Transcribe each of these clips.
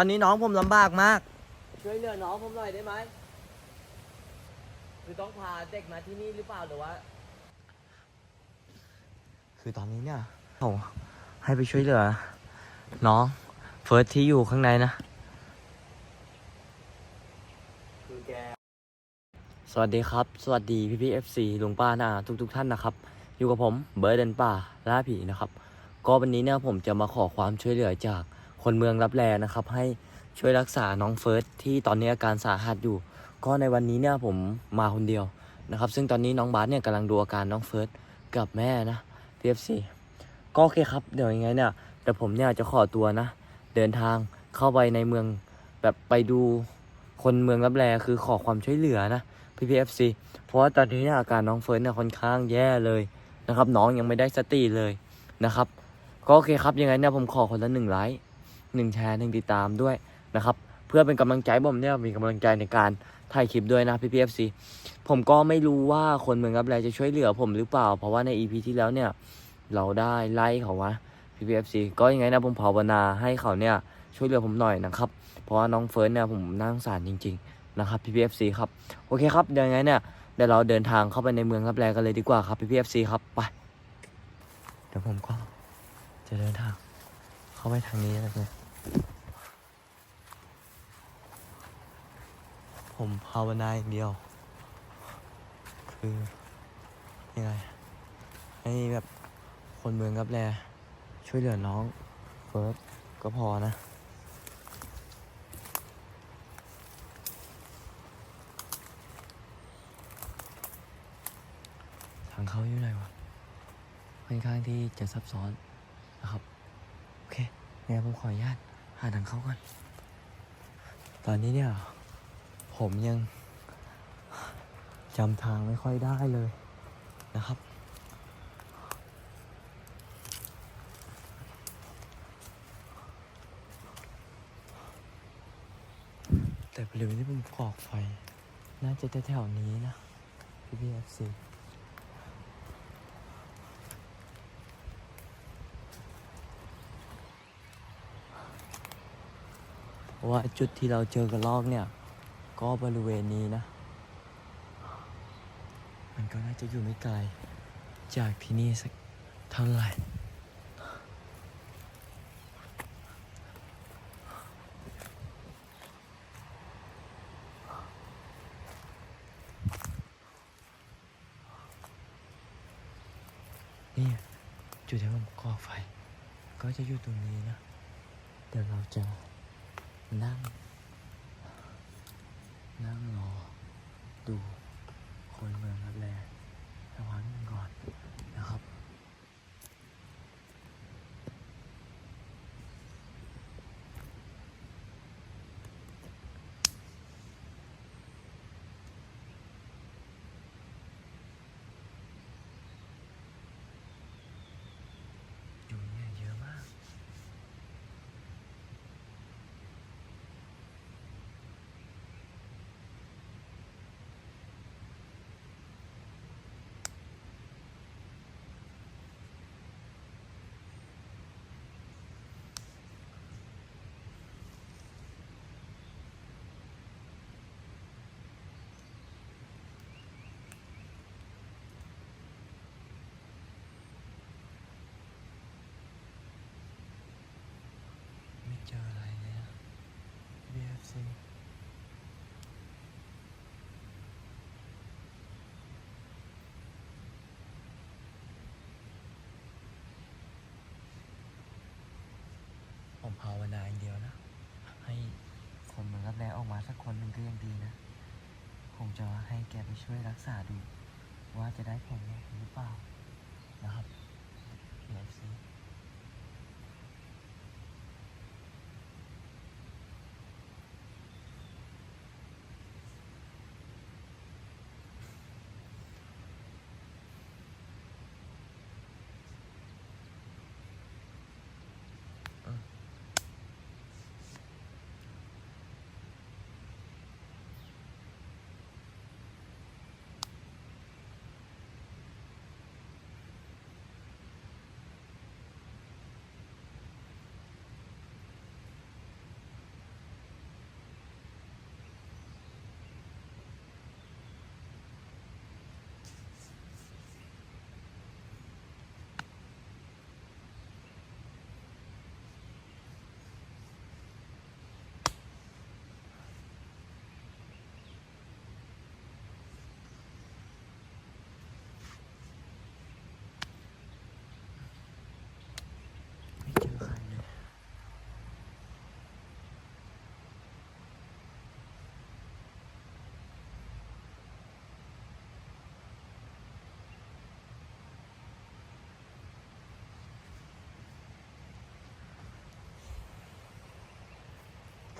ตอนนี้น้องผมลำบากมาก ช่วยเหลือน้องผมหน่อยได้ไหมคือต้องพาเด็กมาที่นี่หรือเปล่าหรือว่า คือตอนนี้เนี่ยเขาให้ไปช่วยเหลือ น้องเฟิร์สที่อยู่ข้างในนะ คือแก สวัสดีครับ สวัสดีพี่พี่เอฟซีลุงป้านาทุกทุก ๆ ท่านนะครับ อยู่กับผมเบิร์ดเดนป่าล่าผีนะครับ ก็วันนี้เนี่ยผมจะมาขอความช่วยเหลือจาก คนเมืองรับแลนะครับ ให้ช่วยรักษาน้องเฟิร์สที่ตอนนี้อาการสาหัสอยู่ ก็ในวันนี้เนี่ยผมมาคนเดียวนะครับ ซึ่งตอนนี้น้องบาสเนี่ยกำลังดูอาการน้องเฟิร์สกับแม่นะพีเอฟซีก็โอเคครับเดี๋ยวยังไงเนี่ยเดี๋ยวผมเนี่ยจะขอตัวนะ เดินทางเข้าไปในเมืองแบบไปดูคนเมืองรับแลคือขอความช่วยเหลือนะพีพีเอฟซีเพราะว่าตอนนี้เนี่ยอาการน้องเฟิร์สเนี่ยค่อนข้างแย่เลยนะครับ น้องยังไม่ได้สติเลยนะครับ ก็โอเคครับยังไงเนี่ยผมขอคนละหนึ่งไลค์ หนึ่งแชร์หนึ่งติดตามด้วยนะครับ เพื่อเป็นกำลังใจผมเนี่ยมีกำลังใจในการถ่ายคลิปด้วยนะพี่พีเอฟซีผมก็ไม่รู้ว่าคนเมืองรับแลจะช่วยเหลือผมหรือเปล่า เพราะว่าในอีพีที่แล้วเนี่ย เราได้ไล่เขาวะพี่พีเอฟซีก็ยังไงนะผมภาวนาให้เขาเนี่ยช่วยเหลือผมหน่อยนะครับ เพราะว่าน้องเฟิร์สเนี่ยผมนั่งสารจริง ๆ นะครับพี่พีเอฟซีครับโอเคครับเดี๋ยวยังไงเนี่ยเดี๋ยวเราเดินทางเข้าไปในเมืองรับแลกันเลยดีกว่าครับพี่พีเอฟซีครับไปเดี๋ยวผมก็จะเดินทางเข้าไปทางนี้นะเพื่อ ผมภาวนาอย่างเดียว คือยังไงให้แบบคนเมืองกับแล ช่วยเหลือน้องเฟิร์สก็พอนะ ทางเขาอยู่ไหนวะค่อนข้างที่จะซับซ้อนนะครับ โอเคงั้นผมขออนุญาตหาทางเข้าก่อน ตอนนี้เนี่ย ผมยังจำทางไม่ค่อยได้เลยนะครับ แต่บริเวณที่ผมกรอกไฟ น่าจะแถวๆนี้นะพี่พีเอฟซีว่าจุดที่เราเจอกระลอกเนี่ย ก็บริเวณนี้นะ มันก็น่าจะอยู่ไม่ไกล จากที่นี่สักเท่าไหร่นี่จุดที่ผมก่อไฟ ก็จะอยู่ตรงนี้นะ เดี๋ยวเราจะนั่ง นั่งรอ ดูคนเมืองรับแลระวังกันก่อนนะครับ อยู่เนี่ยเยอะมาก ไม่เจออะไรเลยอะ BFC ผมภาวนาอย่างเดียวนะ ให้คนมืองรับแลออกมาสักคนหนึ่งก็ยังดีนะ ผมจะให้แกไปช่วยรักษาดู ว่าจะได้แข็งแรงหรือเปล่านะครับ BFC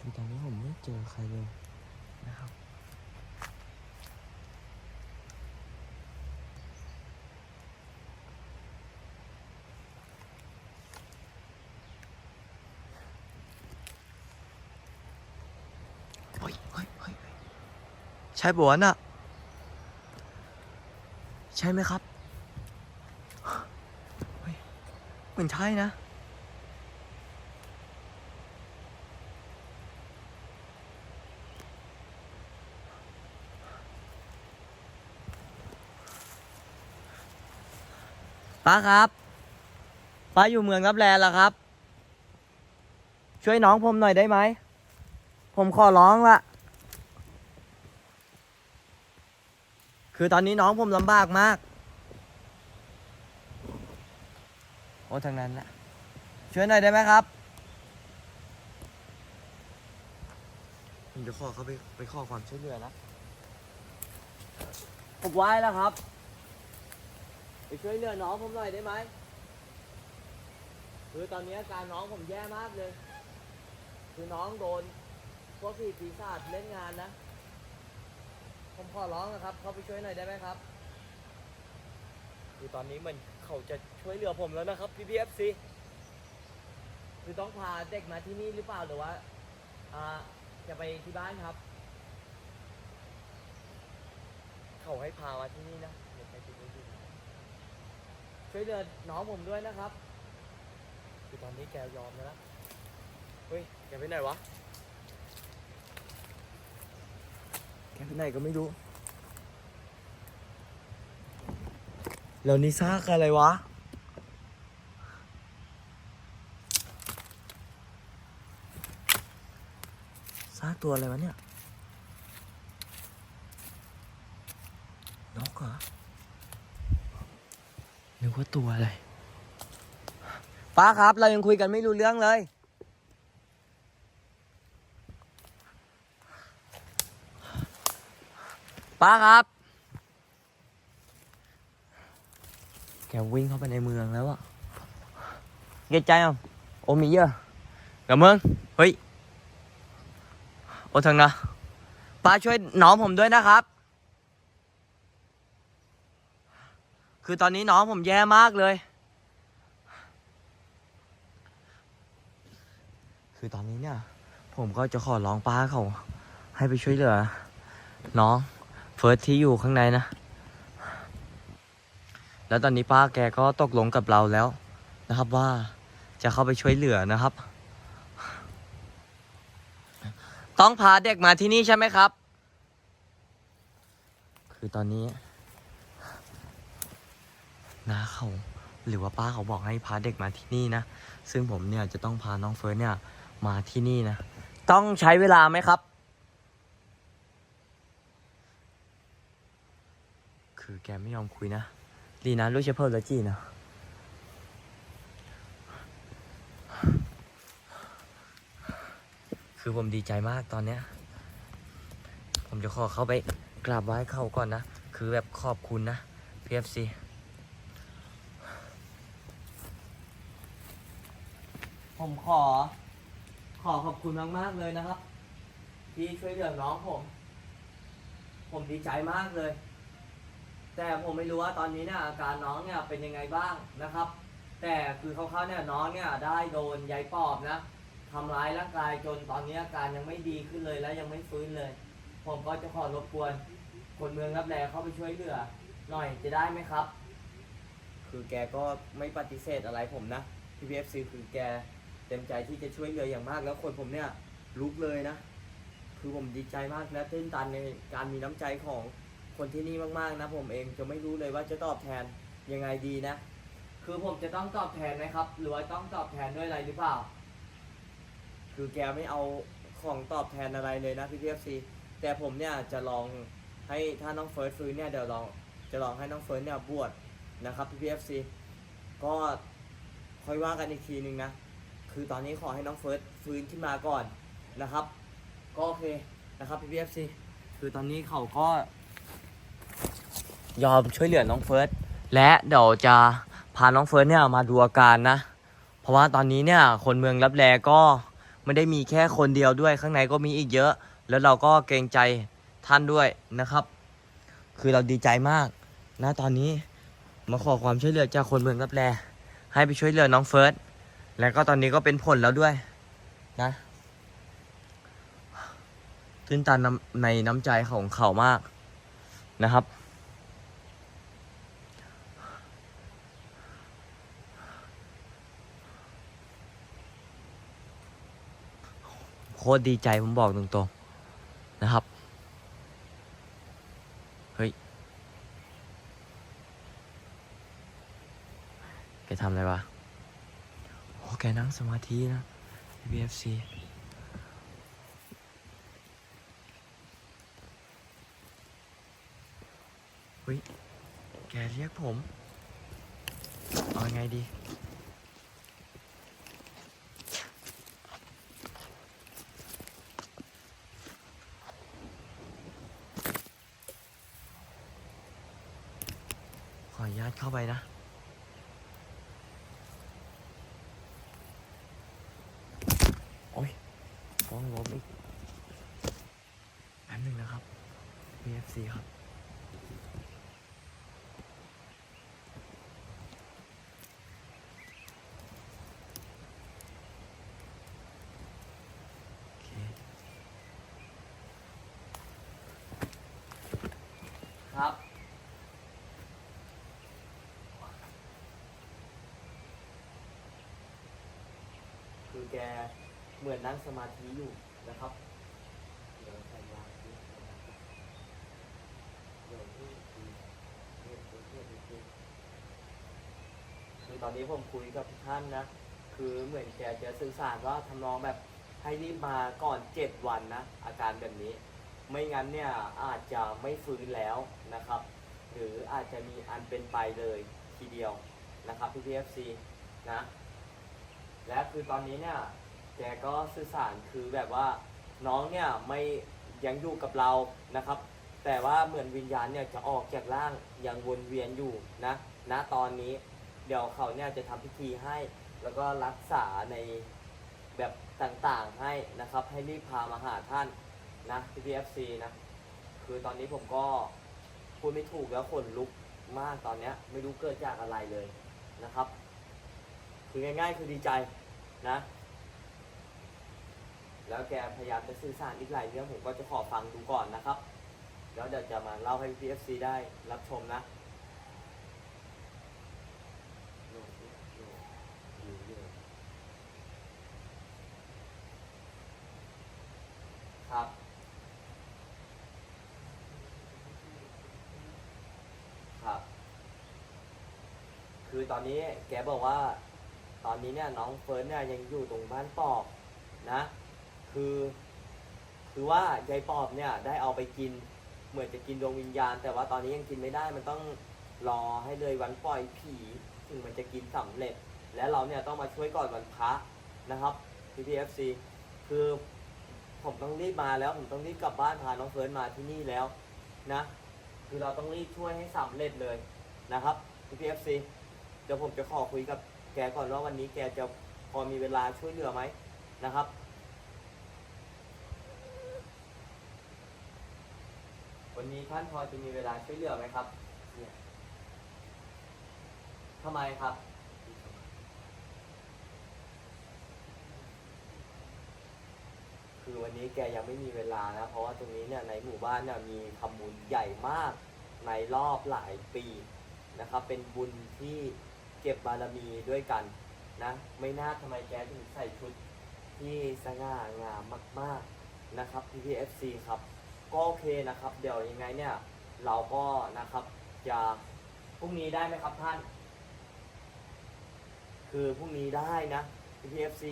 คือตอนนี้ผมไม่เจอใครเลยนะครับเฮ้ยเฮ้ยเฮ้ยใช่ปะวะน่ะใช่ไหมครับเหมือนใช่นะ ป้าครับป้าอยู่เมืองรับแลเหรอครับ ช่วยน้องผมหน่อยได้ไหม ผมขอร้องละคือตอนนี้น้องผมลำบากมาก โอ้ทางนั้นแหละช่วยหน่อยได้ไหมครับผมจะขอเขาไปไปขอความช่วยเหลือนะผมไหว้แล้วครับ ไปช่วยเหลือน้องผมหน่อยได้ไหมคือตอนนี้อาการน้องผมแย่มากเลย คือน้องโดนพวกผีปีศาจเล่นงานนะ ผมขอร้องนะครับ เขาไปช่วยหน่อยได้ไหมครับ คือตอนนี้มันเขาจะช่วยเหลือผมแล้วนะครับพี่พีเอฟซีคือต้องพาเด็กมาที่นี่หรือเปล่าหรือว่าอ่าจะไปที่บ้านครับ เขาให้พามาที่นี่นะเดี๋ยวไปที่นี่ดีกว่า ช่วยเหลือน้องผมด้วยนะครับ คือตอนนี้แกยอมแล้วนะเฮ้ย แกไปไหนวะ แกไปไหนก็ไม่รู้ แล้วนี่ซากอะไรวะ ซากตัวอะไรวะเนี่ย นกเหรอนึก ว่าตัวอะไรป้าครับ เรายังคุยกันไม่รู้เรื่องเลย ป้าครับ แกวิ่งเข้าไปในเมืองแล้วอะเกใจ không? Ô Mỹ à? Cảm ơn. เฮ้ย โอ้ทางนะป้าช่วยน้องผมด้วยนะครับ คือตอนนี้น้องผมแย่มากเลย คือตอนนี้เนี่ย ผมก็จะขอร้องป้าเขาให้ไปช่วยเหลือ น้องเฟิร์สที่อยู่ข้างในนะ แล้วตอนนี้ป้าแกก็ตกลงกับเราแล้วนะครับว่าจะเข้าไปช่วยเหลือนะครับ ต้องพาเด็กมาที่นี่ใช่ไหมครับ คือตอนนี้ นาเขา หรือว่าป้าเขาบอกให้พาเด็กมาที่นี่นะ ซึ่งผมเนี่ยจะต้องพาน้องเฟิร์สเนี่ยมาที่นี่นะ ต้องใช้เวลาไหมครับ คือแกไม่ยอมคุยนะ ดีนะรู้เฉพาะละจีนะ คือผมดีใจมากตอนเนี้ย ผมจะขอเข้าไปกราบไหว้เขาก่อนนะ คือแบบขอบคุณนะ PFC ผมขอ ขอขอบคุณมากๆเลยนะครับ ที่ช่วยเหลือน้องผม ผมดีใจมากเลย แต่ผมไม่รู้ว่าตอนนี้เนี่ยอาการน้องเนี่ยเป็นยังไงบ้างนะครับ แต่คือเขาเขาวๆเนี่ยน้องเนี่ยได้โดนยายปอบนะทำร้ายร่างกายจนตอนนี้อาการยังไม่ดีขึ้นเลยและยังไม่ฟื้นเลย ผมก็จะขอรบกวน คนเมืองรับแลเข้าไปช่วยเหลือ หน่อยจะได้ไหมครับ คือแกก็ไม่ปฏิเสธอะไรผมนะพีพีเอฟซีคือแก เต็มใจที่จะช่วยเหลืออย่างมาก แล้วคนผมเนี่ยลุกเลยนะ คือผมดีใจมากและตื้นตันในการมีน้ำใจของคนที่นี่มากๆนะผมเองจะไม่รู้เลยว่าจะตอบแทนยังไงดีนะ คือผมจะต้องตอบแทนไหมครับ หรือว่าต้องตอบแทนด้วยอะไรหรือเปล่า คือแกไม่เอาของตอบแทนอะไรเลยนะพี่พีเอฟซีแต่ผมเนี่ยจะลองให้ถ้าน้องเฟิร์สฟื้นเนี่ยเดี๋ยวลองจะลองให้น้องเฟิร์สเนี่ยบวชนะครับพี่พีเอฟซีก็ค่อยว่ากันอีกทีหนึ่งนะ คือตอนนี้ขอให้น้องเฟิร์สฟื้นขึ้นมาก่อนนะครับ ก็โอเคนะครับพี่พีเอฟซีคือตอนนี้เขาก็ ยอมช่วยเหลือน้องเฟิร์สและเดี๋ยวจะพาน้องเฟิร์สเนี่ยมาดูอาการนะ เพราะว่าตอนนี้เนี่ยคนเมืองรับแลก็ไม่ได้มีแค่คนเดียวด้วยข้างในก็มีอีกเยอะ แล้วเราก็เกรงใจท่านด้วยนะครับ คือเราดีใจมากนะตอนนี้มาขอความช่วยเหลือจากคนเมืองรับแลให้ไปช่วยเหลือน้องเฟิร์ส แล้วก็ตอนนี้ก็เป็นผลแล้วด้วย นะตื้นตันในน้ำใจของเขามากนะครับ โคตรดีใจผมบอกตรงๆนะครับ เฮ้ย แกทำอะไรวะ แกนั่งสมาธินะ BFC เฮ้ย แกเรียกผม เอาไงดี ขออนุญาตเข้าไปนะ โอ้ยฟ้องล้มอีกแป๊บหนึงนะครับ BFC ครับ ครับ คือแกเหมือนนั่งสมาธิอยู่นะครับเดี๋ยวใส่ยาสิเดี๋ยวที่คุยเรื่องเรื่องเรื่องเรื่องคือ ตอนนี้ผมคุยกับท่านนะ คือเหมือนแกจะสื่อสารว่าทำนองแบบให้รีบมาก่อนเจ็ดวันนะ อาการแบบนี้ ไม่งั้นเนี่ยอาจจะไม่ฟื้นแล้วนะครับ หรืออาจจะมีอันเป็นไปเลยทีเดียวนะครับพี่พีเอฟซีนะ และคือตอนนี้เนี่ยแกก็สื่อสารคือแบบว่าน้องเนี่ยไม่ยังอยู่กับเรานะครับ แต่ว่าเหมือนวิญญาณเนี่ยจะออกจากร่างยังวนเวียนอยู่นะณตอนนี้ เดี๋ยวเขาเนี่ยจะทำพิธีให้ แล้วก็รักษาในแบบต่างๆให้นะครับ ให้รีบพามาหาท่านนะที่ PFC นะ คือตอนนี้ผมก็พูดไม่ถูกแล้วขนลุกมากตอนเนี้ยไม่รู้เกิดจากอะไรเลยนะครับ คือง่าย ๆ คือดีใจนะ แล้วแกพยายามจะสื่อสารอีกหลายเรื่องผมก็จะขอฟังดูก่อนนะครับ แล้วเดี๋ยวจะมาเล่าให้ PFC ได้รับชมนะ ครับ ครับ คือตอนนี้แกบอกว่า ตอนนี้เนี่ยน้องเฟิร์สเนี่ยยังอยู่ตรงบ้านปอบนะ คือ คือว่ายายปอบเนี่ยได้เอาไปกิน เหมือนจะกินดวงวิญญาณ แต่ว่าตอนนี้ยังกินไม่ได้มันต้องรอให้เลยวันปล่อยผีถึงมันจะกินสำเร็จ และเราเนี่ยต้องมาช่วยก่อนวันพระนะครับ PPFC คือผมต้องรีบมาแล้วผมต้องรีบกลับบ้านพาน้องเฟิร์สมาที่นี่แล้วนะ คือเราต้องรีบช่วยให้สำเร็จเลยนะครับ PPFC เเดี๋ยวผมจะขอคุยกับแกก่อนว่าวันนี้แกจะพอมีเวลาช่วยเหลือไหมนะครับ วันนี้ท่านพอจะมีเวลาช่วยเหลือไหมครับเนี่ยทำไมครับ คือวันนี้แกยังไม่มีเวลานะ เพราะว่าตรงนี้เนี่ยในหมู่บ้านเนี่ยมีทำบุญใหญ่มากในรอบหลายปีนะครับ เป็นบุญที่ ก็บบารมีด้วยกันนะไม่น่าทำไมแกถึงใส่ชุดที่สง่างามมาก ๆนะครับ PPFC ครับก็โอเคนะครับ เดี๋ยวยังไงเนี่ยเราก็นะครับจะพรุ่งนี้ได้ไหมครับท่าน คือพรุ่งนี้ได้นะ PPFC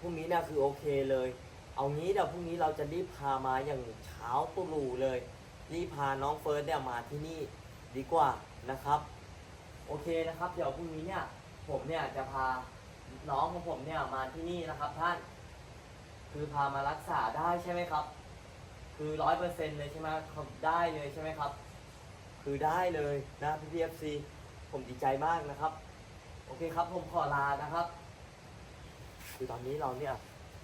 พรุ่งนี้เนี่ยคือโอเคเลย เอางี้เดี๋ยวพรุ่งนี้เราจะรีบพามาอย่างเช้าตรู่เลยรีบพาน้องเฟิร์สเนี่ยมาที่นี่ดีกว่านะครับ โอเคนะครับ เดี๋ยวพรุ่งนี้เนี่ยผมเนี่ยจะพาน้องของผมเนี่ยมาที่นี่นะครับท่าน คือพามารักษาได้ใช่ไหมครับ คือร้อยเปอร์เซ็นต์เลยใช่ไหมครับได้เลยใช่ไหมครับ คือได้เลยนะพี่พีเอฟซีผมดีใจมากนะครับ โอเคครับผมขอลานะครับ คือตอนนี้เราเนี่ย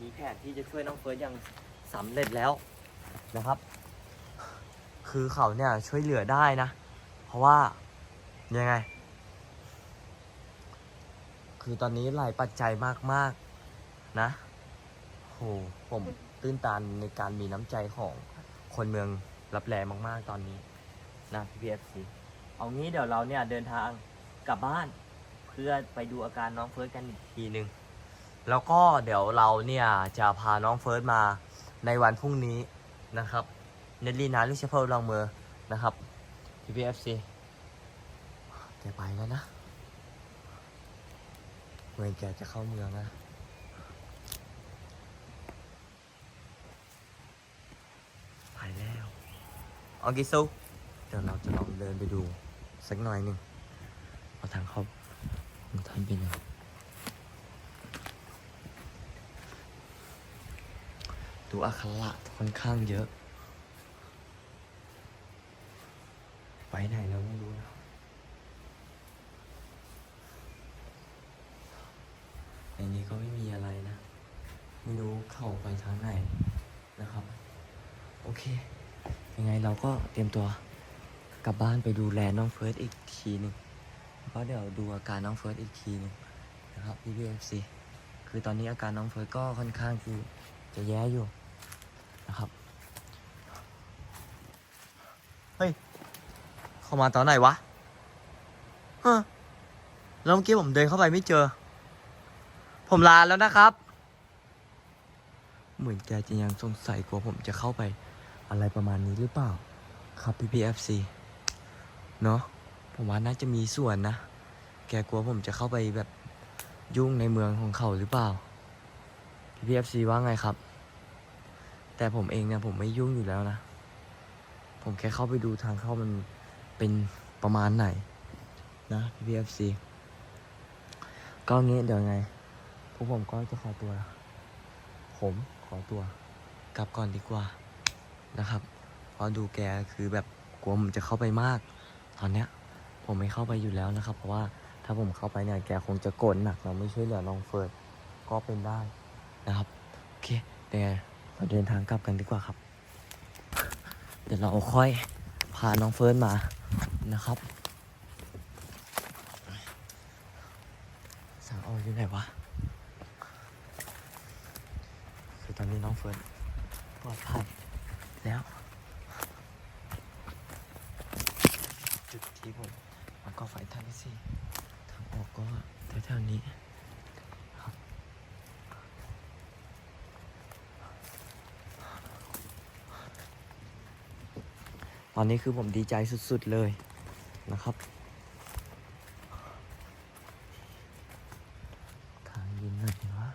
มีแผนที่จะช่วยน้องเฟิร์สอย่างสำเร็จแล้วนะครับ คือเขาเนี่ยช่วยเหลือได้นะ เพราะว่ายังไง คือตอนนี้หลายปัจจัยมากๆนะโหผมตื้นตันในการมีน้ำใจของคนเมืองรับแลมากๆตอนนี้นะพี่พีเอฟซีเอางี้เดี๋ยวเราเนี่ยเดินทางกลับบ้าน เพื่อไปดูอาการน้องเฟิร์สกันอีกทีหนึ่งแล้วก็เดี๋ยวเราเนี่ยจะพาน้องเฟิร์สมาในวันพรุ่งนี้นะครับเนลลี่นาลูกเชเฟิลลองเมอร์นะครับพี่พีเอฟซีแกไปแล้วนะ เหมือนแกจะเข้าเมืองนะไปแล้วออกิซุเดี๋ยวเราจะลองเดินไปดูสักหน่อยหนึ่งเอาทางเข้าทานเป็นยังดูอักขระค่อนข้างเยอะ ไปไหนเราไม่รู้นะ ในนี้ ก็ไม่มีอะไรนะ ไม่รู้เข้าไปทางไหนนะครับ โอเค ยังไงเราก็เตรียมตัวกลับบ้านไปดูแลน้องเฟิร์สอีกทีหนึ่งแล้วก็เดี๋ยวดูอาการน้องเฟิร์สอีกทีหนึ่งนะครับพี่พีเอฟซีคือตอนนี้อาการน้องเฟิร์สก็ค่อนข้างที่จะแย่อยู่นะครับ เฮ้ย เข้ามาตอนไหนวะฮะแล้วเมื่อกี้ผมเดินเข้าไปไม่เจอ ผมลาแล้วนะครับ เหมือนแกจะยังสงสัยกลัวผมจะเข้าไป อะไรประมาณนี้หรือเปล่า ครับพี่พีเอฟซีเนาะผมว่าน่าจะมีส่วนนะ แกกลัวผมจะเข้าไปแบบยุ่งในเมืองของเขาหรือเปล่า พี่พีเอฟซีว่าไงครับ แต่ผมเองเนี่ยผมไม่ยุ่งอยู่แล้วนะ ผมแค่เข้าไปดูทางเข้ามันเป็นประมาณไหน นะพี่พีเอฟซีก็งี้เดี๋ยวไง พวกผมก็จะขอตัว ผมขอตัว กลับก่อนดีกว่านะครับเพราะดูแกคือแบบกลัวผมจะเข้าไปมาก ตอนเนี้ย ผมไม่เข้าไปอยู่แล้วนะครับ เพราะว่าถ้าผมเข้าไปเนี่ยแกคงจะโกรธหนักเราไม่ช่วยเหลือน้องเฟิร์สก็เป็นได้นะครับโอเคเดี๋ยวเราเดินทางกลับกันดีกว่าครับ เดี๋ยวเราค่อยพาน้องเฟิร์สมานะครับสั่งเอาอยู่ไหนวะ คือตอนนี้น้องเฟิร์นปลอดภัยแล้ว จุดที่ผมมันก็ไฟทางที่สี่ทางออกก็แถวๆนี้ครับตอนนี้คือผมดีใจสุดๆเลยนะครับ ทางยินหน่อยดีวะ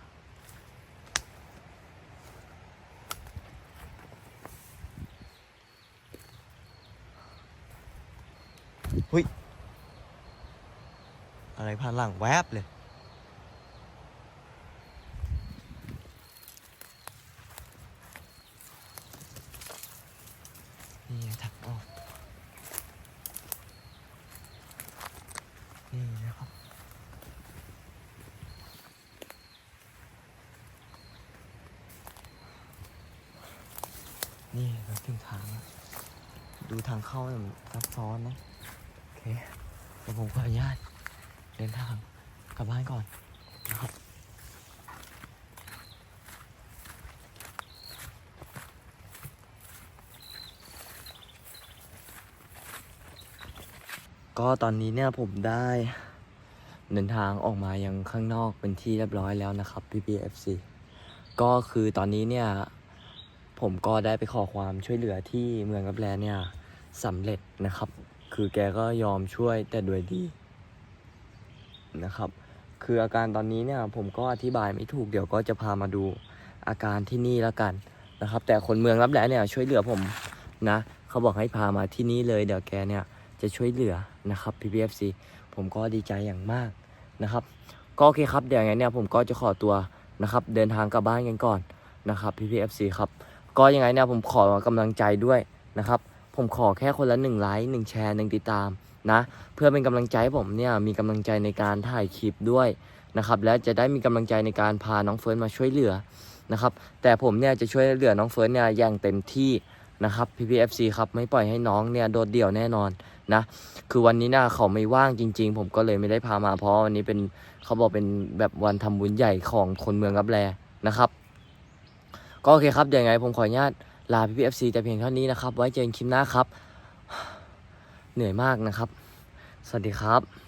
หุยอะไรผ่านหลังแวบเลย นี่ไงทางออก นี่นะครับ นี่เราถึงทางแล้วดูทางเข้าเนี่ยมันซับซ้อนนะ โอเคเดี๋ ยวผมขออนุญาตเดินทางกลับบ้านก่อนนะครับก็ตอนนี้เนี่ยผมได้เดินทางออกมายังข้างนอกเป็นที่เรียบร้อยแล้วนะครับ PPFC ก็คือตอนนี้เนี่ยผมก็ได้ไปขอความช่วยเหลือที่เมืองกับแลเนี่ยสำเร็จนะครับ คือแกก็ยอมช่วยแต่โดยดีนะครับ คืออาการตอนนี้เนี่ยผมก็อธิบายไม่ถูกเดี๋ยวก็จะพามาดูอาการที่นี่แล้วกันนะครับ แต่คนเมืองรับแลเนี่ยช่วยเหลือผมนะเขาบอกให้พามาที่นี่เลยเดี๋ยวแกเนี่ยจะช่วยเหลือนะครับ PPFC ผมก็ดีใจอย่างมากนะครับ ก็โอเคครับเดี๋ยวไงเนี่ยผมก็จะขอตัวนะครับเดินทางกลับบ้านกันก่อนนะครับ PPFC ครับก็ยังไงเนี่ยผมขอกำลังใจด้วยนะครับ ผมขอแค่คนละหนึ่งไลค์หนึ่งแชร์หนึ่งติดตามนะ เพื่อเป็นกำลังใจให้ผมเนี่ยมีกำลังใจในการถ่ายคลิปด้วยนะครับ และจะได้มีกำลังใจในการพาน้องเฟิร์นมาช่วยเหลือนะครับ แต่ผมเนี่ยจะช่วยเหลือน้องเฟิร์นเนี่ยอย่างเต็มที่นะครับพี่พีเอฟซีครับไม่ปล่อยให้น้องเนี่ยโดดเดี่ยวแน่นอนนะ คือวันนี้นะเขาไม่ว่างจริง ๆ ผมก็เลยไม่ได้พามาเพราะวันนี้เป็นเขาบอกเป็นแบบวันทำบุญใหญ่ของคนเมืองรับแลนะครับ ก็โอเคครับเดี๋ยวยังไงผมขออนุญาต ลาพี่พีเอฟซีแต่เพียงเท่านี้นะครับ ไว้เจอกันคลิปหน้าครับ เหนื่อยมากนะครับ สวัสดีครับ